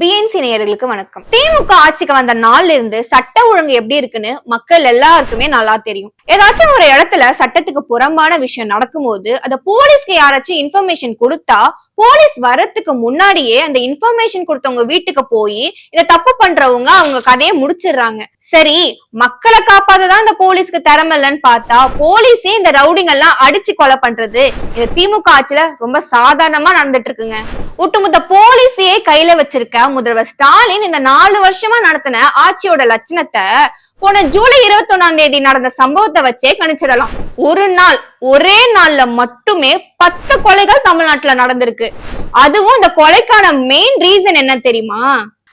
BNC நேயர்களுக்கு வணக்கம். திமுக ஆட்சிக்கு வந்த நாள்ல இருந்து சட்ட ஒழுங்கு எப்படி இருக்குன்னு மக்கள் எல்லாருக்குமே நல்லா தெரியும். ஏதாச்சும் ஒரு இடத்துல சட்டத்துக்கு புறம்பான விஷயம் நடக்கும்போது அத போலீஸ்க்கு யாராச்சும் இன்ஃபர்மேஷன் கொடுத்தா போலீஸ் வரத்துக்கு முன்னாடியே அந்த இன்ஃபர்மேஷன் கொடுத்தவங்க வீட்டுக்கு போய் இத தப்பு பண்றவங்க அவங்க கதையை முடிச்சிடுறாங்க. சரி மக்களை காப்பாததான் இந்த போலீஸ்க்கு திறமை இல்லைன்னு பார்த்தா போலீஸே இந்த ரவுடிங் எல்லாம் அடிச்சு கொலை பண்றது. இந்த திமுக ஆட்சியில ரொம்ப சாதாரணமா நடந்துட்டு இருக்குங்க. ஒட்டுமொத்த போலீஸையே கையில வச்சிருக்க முதல்வர் ஸ்டாலின் இந்த நாலு வருஷமா நடத்தின ஆட்சியோட லட்சணத்தை போன ஜூலை இருபத்தி ஒன்னாம் தேதி நடந்த சம்பவத்தை வச்சே கணிச்சிடலாம். ஒரு நாள் ஒரே நாள்ல மட்டுமே பத்து கொலைகள் தமிழ்நாட்டுல நடந்திருக்கு. அதுவும் இந்த கொலைக்கான மெயின் ரீசன் என்ன தெரியுமா?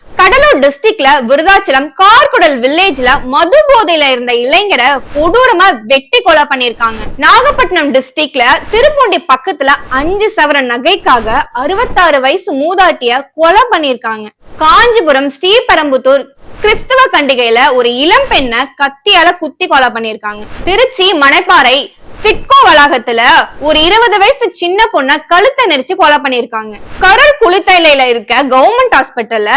கடலூர் டிஸ்ட்ரிக்ட்ல விருதாச்சலம் கார்குடல் வில்லேஜ்ல மது போதையில இருந்த இளைஞரை கொடூரமா வெட்டி கொலை பண்ணிருக்காங்க நாகப்பட்டினம் டிஸ்ட்ரிக்ட்ல திருப்பூண்டி பக்கத்துல அஞ்சு சவர நகைக்காக அறுபத்தாறு வயசு மூதாட்டிய கொலை பண்ணிருக்காங்க காஞ்சிபுரம் ஸ்ரீபெரம்புத்தூர் கிறிஸ்தவ கண்டிகையில ஒரு இளம் பெண்ணை கத்தியால குத்தி கொலை பண்ணிருக்காங்க திருச்சி மணப்பாறை சிட்கோ வளாகத்துல ஒரு இருபது வயசு சின்ன பொண்ண கழுத்தை நெரிச்சு கொலை பண்ணிருக்காங்க கரூர் குளித்தலையில இருக்க கவர்மெண்ட் ஹாஸ்பிட்டல்ல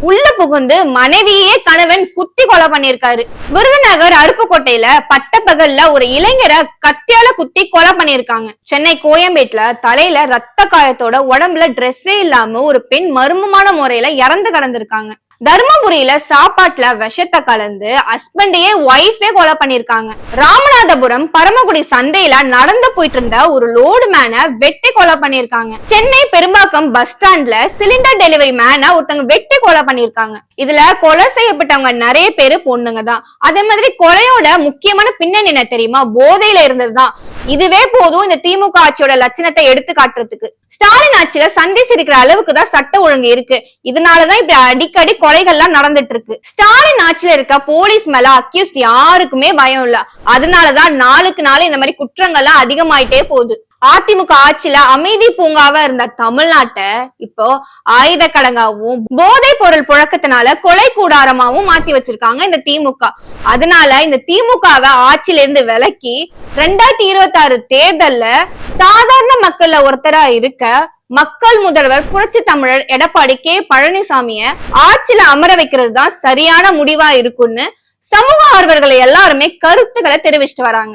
உள்ள புகுந்து மனைவியே கணவன் குத்தி கொலை பண்ணிருக்காரு விருதுநகர் அருப்புக்கோட்டையில பட்டப்பகல்ல ஒரு இளைஞரை கத்தியால குத்தி கொலை பண்ணிருக்காங்க சென்னை கோயம்பேட்ல தலையில ரத்த காயத்தோட உடம்புல ட்ரெஸ்ஸே இல்லாம ஒரு பெண் மர்மமான முறையில இறந்து கிடந்திருக்காங்க. தர்மபுரியில சாப்பாட்டுல விஷத்தை கலந்து ஹஸ்பண்டையே ஒய்ஃபே கொலை பண்ணிருக்காங்க. ராமநாதபுரம் பரமக்குடி சந்தையில நடந்து போயிட்டு இருந்த ஒரு லோடு மேனை வெட்டி கொலை பண்ணிருக்காங்க. சென்னை பெரும்பாக்கம் பஸ் ஸ்டாண்ட்ல சிலிண்டர் டெலிவரி மேனை ஒருத்தவங்க வெட்டி கொலை பண்ணிருக்காங்க. இதுல கொலை செய்யப்பட்டவங்க நிறைய பேரு பொண்ணுங்க தான். அதே மாதிரி கொலையோட முக்கியமான பின்னணி என்ன தெரியுமா? போதையில இருந்ததுதான். இதுவே போதும் இந்த திமுக ஆட்சியோட லட்சணத்தை எடுத்து காட்டுறதுக்கு. ஸ்டாலின் ஆட்சியில சந்தி சிரிக்கிற அளவுக்கு தான் சட்ட ஒழுங்கு இருக்கு. இதனாலதான் இப்படி அடிக்கடி கொலைகள்லாம் நடந்துட்டு இருக்கு ஸ்டாலின் ஆட்சியில இருக்க போலீஸ் மேல அக்யூஸ்ட் யாருக்குமே பயம் இல்ல. அதனாலதான் நாளுக்கு நாள் இந்த மாதிரி குற்றங்கள்லாம் அதிகமாயிட்டே போகுது. அதிமுக ஆட்சியில அமைதி பூங்காவா இருந்த தமிழ்நாட்டை இப்போ ஆயுத கடங்காவும் போதை பொருள் புழக்கத்தினால கொலை கூடாரமாவும் மாத்தி வச்சிருக்காங்க இந்த திமுக. அதனால இந்த திமுகவை ஆட்சியில இருந்து விலக்கி ரெண்டாயிரத்தி இருபத்தி ஆறு தேர்தல்ல சாதாரண மக்கள்ல ஒருத்தரா இருக்க மக்கள் முதல்வர் புரட்சி தமிழர் எடப்பாடி கே. பழனிசாமிய ஆட்சியில அமர வைக்கிறது தான் சரியான முடிவா இருக்கும்னு சமூக ஆர்வர்களை எல்லாருமே கருத்துக்களை தெரிவிச்சிட்டு வராங்க.